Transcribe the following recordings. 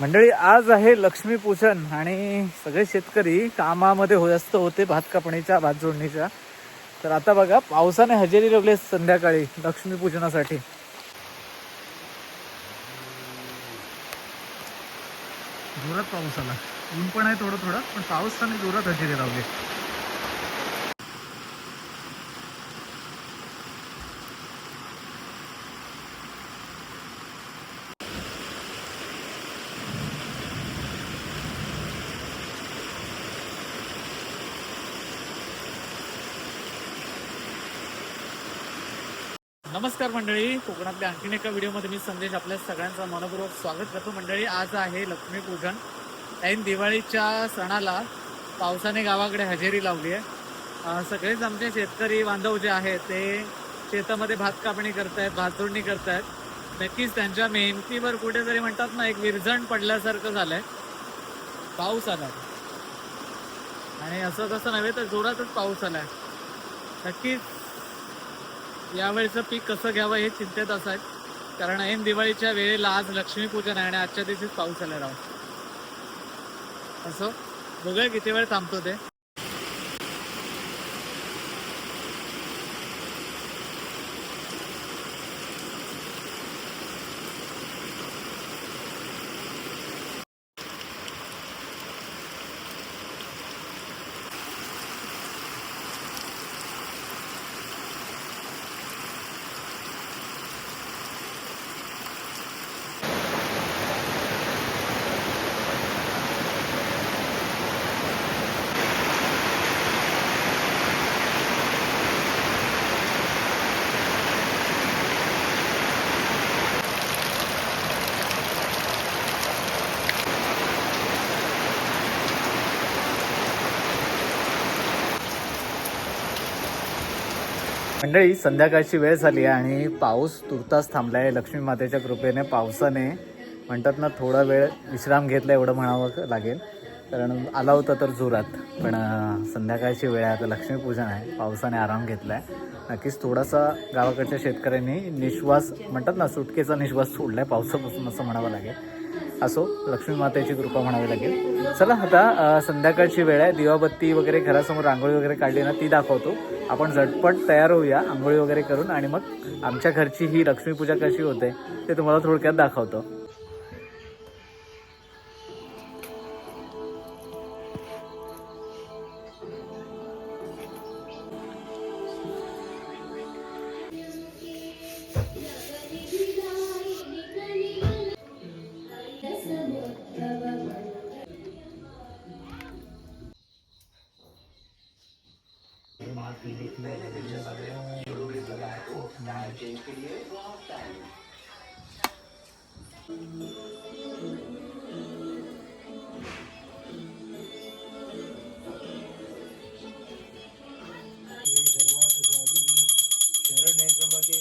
मंडळी आज आहे लक्ष्मीपूजन आणि सगळे शेतकरी कामामध्ये हो जास्त होते भात कापणीच्या भात जोडणीच्या. तर आता बघा पावसाने हजेरी लावली संध्याकाळी लक्ष्मीपूजनासाठी. जोरात पाऊस आला. ऊन पण आहे थोडं थोडं पण पावसाने जोरात हजेरी लावली नमस्कार मंडळी. कोकणातल्या आणखीन एका व्हिडिओमध्ये मी संदेश आपल्या सगळ्यांचं मनपूर्वक स्वागत करतो. मंडळी आज आहे लक्ष्मीपूजन. ऐन दिवाळीच्या सणाला पावसाने गावाकडे हजेरी लावली आहे. सगळेच आमचे शेतकरी बांधव जे आहेत ते शेतामध्ये भात कापणी करतायत भात जोडणी करतायत. नक्कीच त्यांच्या मेहनतीवर कुठेतरी म्हणतात ना एक विरजण पडल्यासारखं झालंय. पाऊस आला आणि असं तसं नव्हे तर जोरातच पाऊस आलाय. नक्कीच यावेळेचं पीक कसं घ्यावं हे चिंतेत असायत. कारण ऐन दिवाळीच्या वेळेला आज लक्ष्मीपूजन आहे आणि आजच्या दिवशीच पाऊस आला राव असं बघूया किती वेळ थांबतो ते? मंडळी संध्याकाळची वेळ झाली आहे आणि पाऊस तुर्तास थांबला आहे लक्ष्मी मातेच्या कृपेने पावसाने म्हणतात ना थोडा वेळ विश्राम घेतला एवढं म्हणावं लागेल. कारण आला होता तर जोरात पण संध्याकाळची वेळ आहे. आता लक्ष्मीपूजन आहे. पावसाने आराम घेतला आहे नक्कीच थोडासा गावाकडच्या शेतकऱ्यांनी निश्वास म्हणतात ना सुटकेचा निश्वास सोडला आहे पावसापासून असं म्हणावं लागेल. असो लक्ष्मी मातेची कृपा म्हणावी लागेल. चला आता संध्याकाळची वेळ आहे. दिवाबत्ती वगैरे घरासमोर रांगोळी वगैरे काढली ना ती दाखवतो. आपण झटपट तयार होऊया आंघोळी वगैरे करून आणि मग आमच्या घरची ही लक्ष्मीपूजा कशी होते ते तुम्हाला थोडक्यात दाखवतो.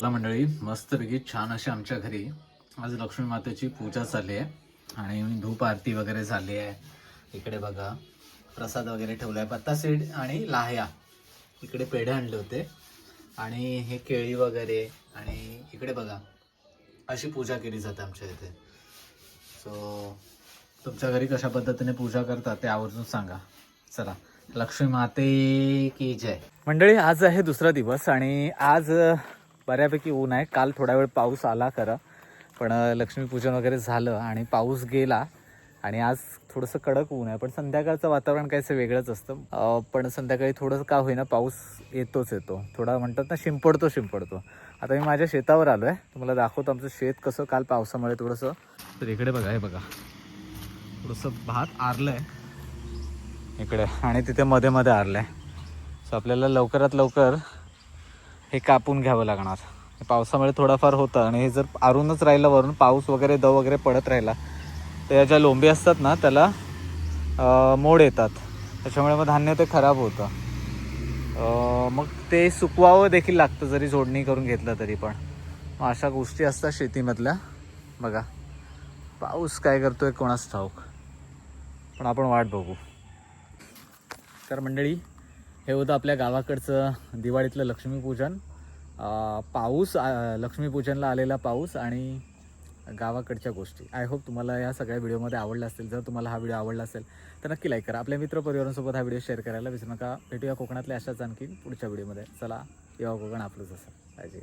मंडळी मस्तपैकी छान अशी आमच्या घरी आज लक्ष्मी मातेची पूजा चालली आहे आणि धूप आरती वगैरे झाली आहे. इकडे बघा प्रसाद वगैरे ठेवला आहे पत्ता सीड आणि लाह्या. इकडे पेढे आणले होते. आणि हे केळी वगैरे आणि इकडे बघा अशी पूजा केली जाते आमच्या इथे. सो तुमच्या घरी कशा पद्धतीने पूजा करतात ते आवर्जून सांगा. चला लक्ष्मी माते की जय. मंडळी आज आहे दुसरा दिवस आणि आज बऱ्यापैकी ऊन आहे. काल थोडा वेळ पाऊस आला खरं पण लक्ष्मीपूजन वगैरे झालं आणि पाऊस गेला आणि आज थोडंसं कडक ऊन आहे पण संध्याकाळचं वातावरण काहीसं वेगळंच असतं. पण संध्याकाळी थोडंसं का होईना पाऊस येतोच येतो. थोडा म्हणतात ना शिंपडतो शिंपडतो. आता मी माझ्या शेतावर आलो आहे तुम्हाला दाखवतो आमचं शेत कसं काल पावसामुळे थोडंसं. तर इकडे बघा हे बघा. थोडंसं भात आरलं आहे इकडे आणि तिथे मध्ये मध्ये आरलं आहे सो आपल्याला लवकरात लवकर हे कापून घ्यावं लागणार. पावसामुळे थोडाफार होतं आणि हे जर आरूनच राहिलं वरून पाऊस वगैरे दव वगैरे पडत राहिला त्या ज्या लोंबी असतात ना त्याला मोड येतात. त्याच्यामुळे मग धान्य ते खराब होतं. मग ते सुकवावं देखील लागतं जरी जोडणी करून घेतलं तरी पण. मग अशा गोष्टी असतात शेतीमधल्या. बघा. पाऊस काय करतोय कोणाच ठाऊक. पण आपण वाट बघू. तर मंडळी हे होतं आपल्या गावाकडचं दिवाळीतलं लक्ष्मीपूजन. पाऊस लक्ष्मीपूजनला आलेला पाऊस आणि गावाकडच्या गोष्टी. आय होप तुम्हाला या सगळ्या व्हिडिओमध्ये आवडला असेल. जर तुम्हाला हा व्हिडिओ आवडला असेल तर नक्की लाईक करा. आपल्या मित्रपरिवारांसोबत हा व्हिडिओ शेअर करायला विसरू नका. भेटूया कोकणातल्या अशाच आणखी पुढच्या व्हिडिओमध्ये. चला येवा कोकण आपलंच असं. काळजी